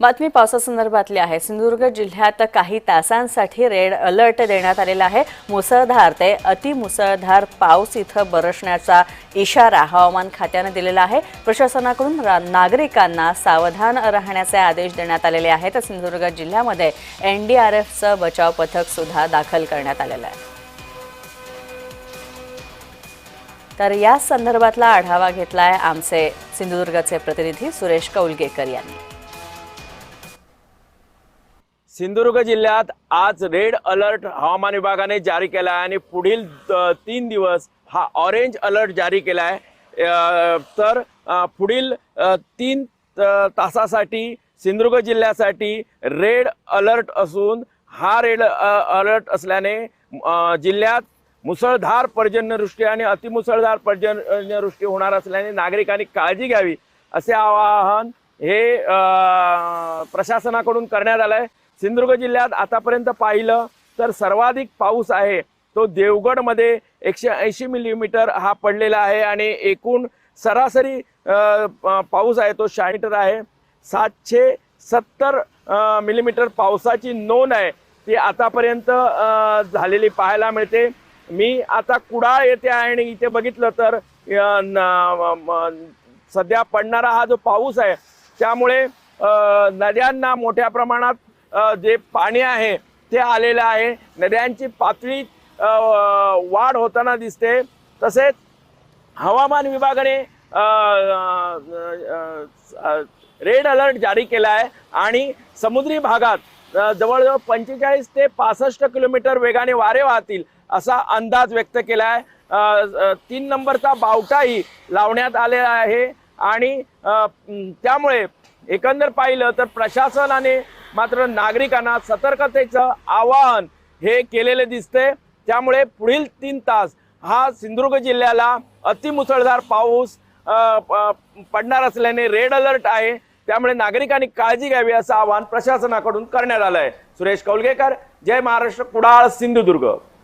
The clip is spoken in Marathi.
बातमी पावसासंदर्भातली आहे. सिंधुदुर्ग जिल्ह्यात काही तासांसाठी रेड अलर्ट देण्यात आलेला आहे. मुसळधार ते अतिमुसळधार पाऊस इथं बरसण्याचा इशारा हवामान खात्यानं दिलेला आहे. प्रशासनाकडून रा- नागरिकांना सावधान राहण्याचे आदेश देण्यात आलेले आहेत. सिंधुदुर्ग जिल्ह्यामध्ये एनडीआरएफचं बचाव पथक सुद्धा दाखल करण्यात आलेलं आहे. तर या संदर्भातला आढावा घेतलाय आमचे सिंधुदुर्गचे प्रतिनिधी सुरेश कौलगेकर यांनी. सिंधुदुर्ग जिल्ह्यात आज रेड अलर्ट हवामान विभागाने जारी केला आहे आणि पुढील तीन दिवस हा ऑरेंज अलर्ट जारी केला आहे तर पुढील तीन त- तासासाठी सिंधुदुर्ग जिल्ह्यासाठी रेड अलर्ट असून हा रेड अलर्ट असल्याने जिल्ह्यात मुसळधार पर्जन्यवृष्टी आणि अतिमुसळधार पर्जन्यवृष्टी होणार असल्याने नागरिकांनी काळजी घ्यावी असे आवाहन हे प्रशासनाकडून करण्यात आलं आहे सिंधुदुर्ग जिल्ह्यात आतापर्यंत पाहिलं तर सर्वाधिक पाऊस आहे. तो देवगडमध्ये एकशे ऐंशी मिलीमीटर हा पडलेला आहे आणि एकूण सरासरी पाऊस आहे तो शहाटर आहे. सातशे सत्तर मिलीमीटर पावसाची नोंद आहे. ती आतापर्यंत झालेली पाहायला मिळते. मी आता कुडाळ येथे आहे आणि इथे बघितलं तर न- सध्या पडणारा हा जो पाऊस आहे त्यामुळे नद्यांना मोठ्या प्रमाणात जे पाणी आहे ते आलेलं आहे. नद्यांची पातळी वाढ होताना दिसते. तसेच हवामान विभागाने रेड अलर्ट जारी केला आहे आणि समुद्री भागात जवळजवळ पंचेचाळीस ते पासष्ट किलोमीटर वेगाने वारे वाहतील असा अंदाज व्यक्त केला आहे तीन नंबरचा बावटाही लावण्यात आलेला आहे आणि त्यामुळे एकंदर पाहिलं तर प्रशासनाने मात्र नागरिकांना सतर्कतेचं आवाहन हे केलेले दिसते त्यामुळे पुढील तीन तास हा सिंधुदुर्ग जिल्ह्याला अतिमुसळधार पाऊस प- पडणार असल्याने रेड अलर्ट आहे. त्यामुळे नागरिकांनी काळजी घ्यावी असं आवाहन प्रशासनाकडून करण्यात आलं आहे सुरेश कौलगेकर जय महाराष्ट्र कुडाळ सिंधुदुर्ग.